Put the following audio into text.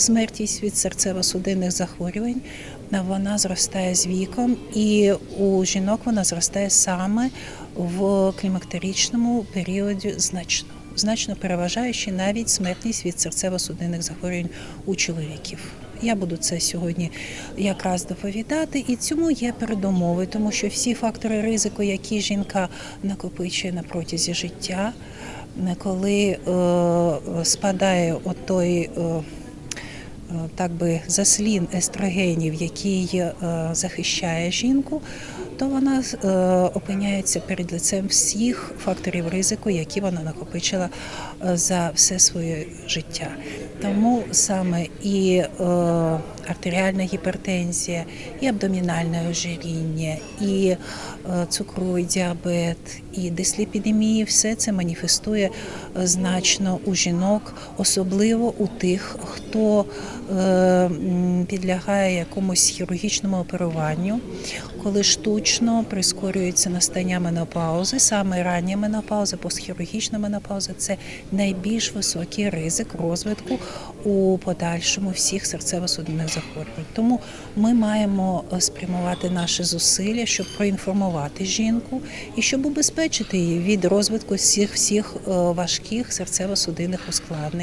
смертність від серцево-судинних захворювань вона зростає з віком, і у жінок вона зростає саме в клімактеричному періоді значно. Значно переважаючи навіть смертність від серцево-судинних захворювань у чоловіків. Я буду це сьогодні якраз доповідати, і цьому є передумови, тому що всі фактори ризику, які жінка накопичує на протязі життя, коли е, спадає отой. Е, так би заслін естрогенів, який е, захищає жінку, то вона е, опиняється перед лицем всіх факторів ризику, які вона накопичила е, за все своє життя. Тому саме і е, артеріальна гіпертензія, і абдомінальне ожиріння, і цукровий діабет, і дисліпідемії, все це маніфестує значно у жінок, особливо у тих, хто підлягає якомусь хірургічному оперуванню, коли штучно прискорюється настання менопаузи, саме рання менопауза, постхірургічна менопауза це найбільш високий ризик розвитку у подальшому всіх серцево-судинних захворювань. Тому ми маємо е, спрямувати наші зусилля, щоб проінформувати жінку і щоб убезпечити її від розвитку всіх всіх е, важких серцево-судинних ускладнень.